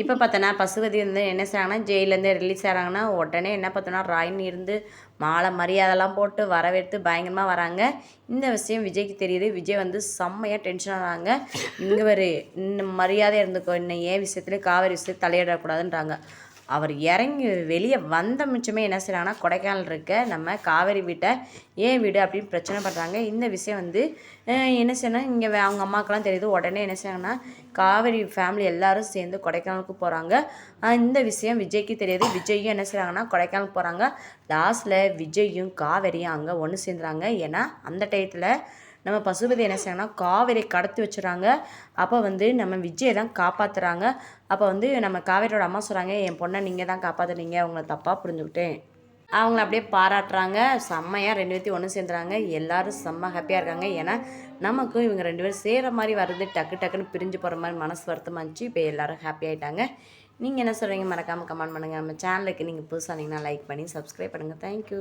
இப்போ பார்த்தோன்னா பசுபதி வந்து என்ன செய்கிறாங்கன்னா ஜெயிலேருந்து ரிலீஸ் ஆகிறாங்கன்னா உடனே என்ன பார்த்தோன்னா ராயின் இருந்து மாலை மரியாதைலாம் போட்டு வரவேற்று பயங்கரமாக வராங்க. இந்த விஷயம் விஜய்க்கு தெரியுது. விஜய் வந்து செம்மையாக டென்ஷன் ஆகிறாங்க. இங்கே வரு இன்னும் மரியாதை இருந்துக்கோ இன்னும் ஏன் விஷயத்துல காவேரி விஷயத்துல தலையிடக்கூடாதுன்றாங்க. அவர் இறங்கி வெளியே வந்த மிச்சமே என்ன செய்கிறாங்கன்னா கொடைக்கானல் இருக்க நம்ம காவேரி வீட்டை ஏன் வீடு அப்படின்னு பிரச்சனை பண்ணுறாங்க இந்த விஷயம் வந்து என்ன செய்யணும் இங்கே அவங்க அம்மாக்கெல்லாம் தெரியுது. உடனே என்ன செய்யணும்னா காவேரி ஃபேமிலி எல்லாரும் சேர்ந்து கொடைக்கானலுக்கு போகிறாங்க இந்த விஷயம் விஜய்க்கு தெரியுது. விஜயும் என்ன செய்கிறாங்கன்னா கொடைக்கானல் போகிறாங்க லாஸ்ட்டில் விஜயும் காவேரியும் அங்கே ஒன்று சேர்ந்துறாங்க. ஏன்னா அந்த டயத்தில் நம்ம பசுபதி என்ன செய்யறாங்கன்னா காவேரி கடத்தி வச்சுறாங்க அப்போ வந்து நம்ம விஜயை தான் காப்பாற்றுறாங்க அப்போ வந்து நம்ம காவேரியோட அம்மா சொல்கிறாங்க என் பொண்ணை நீங்கள் தான் காப்பாற்றுனீங்க அவங்கள தப்பாக புரிஞ்சுக்கிட்டேன். அவங்கள அப்படியே பாராட்டுறாங்க. செம்மையாக ரெண்டு பேர்த்தையும் ஒன்று சேர்ந்துறாங்க. எல்லோரும் செம்ம ஹாப்பியாக இருக்காங்க. ஏன்னா நமக்கும் இவங்க ரெண்டு பேரும் சேர்கிற மாதிரி வருது டக்கு டக்குன்னு பிரிஞ்சு போகிற மாதிரி மனசு வருத்தமாக இருந்துச்சு. இப்போ எல்லோரும் ஹாப்பி ஆகிட்டாங்க நீங்கள் என்ன சொல்கிறீங்க மறக்காமல் கமெண்ட் பண்ணுங்கள் நம்ம சேனலுக்கு நீங்கள் புதுசாக இருந்தீங்கன்னா லைக் பண்ணி சப்ஸ்கிரைப் பண்ணுங்கள் தேங்க்யூ